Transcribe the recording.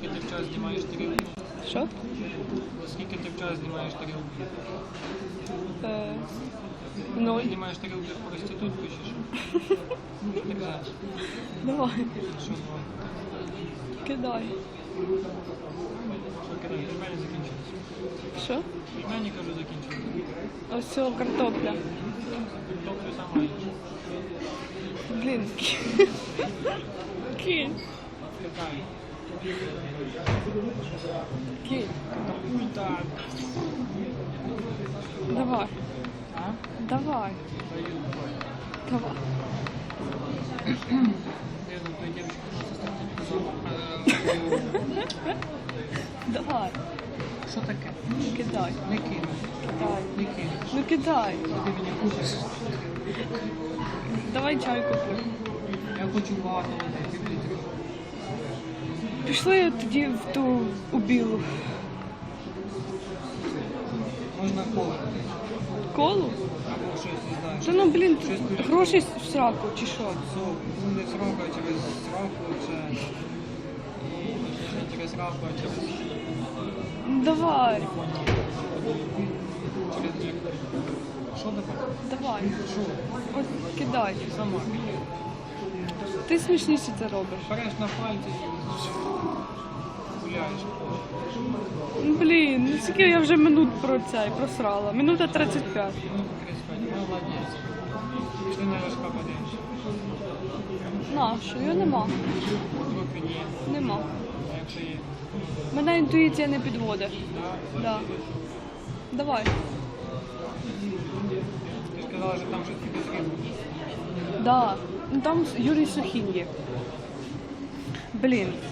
Скільки ти в час знімаєш тарілки? Що? Скільки ти в час знімаєш тарілки? Е, ноль. Знімаєш тарілки в проститутку чи що? Так знаєш. Давай, Що було? кидай. Що кидай? Пельмені закінчились. Що? Пельмені, кажу, закінчились. Ось цього картопля. Картоплю сама їш. Блін. Кинь. Китай. Катапульта. Давай. А? Давай. Давай. Давай. Що таке? Кидай. Не кину. Кидай. Не кину. Ну кидай. Ти мені купиш. Давай чай куплю. Я хочу багато води. Пішли тоді в ту у білу. Можна коло. Колу? Або щось, не знаю. Та ну блін, Щось гроші в сраку чи що? Сок. Ну не срока, через сроку це. І через раку, а через Ну, Давай, через. Що таке? давай. Що? От кидай. Сама. Ти смішніше це робиш. Береш на пальці і гуляєш. Ну, Блін, ну скільки я вже минут про це просрала. Минута 35. Ну, 35. Молодець. Пішли на ложка подивимося. На, що його нема. Нема. Якщо є? Мене інтуїція не підводить. Да. Давай. Ти сказала, що там щось підозріло. Да. Ну там Юрій Сухін є. Блін.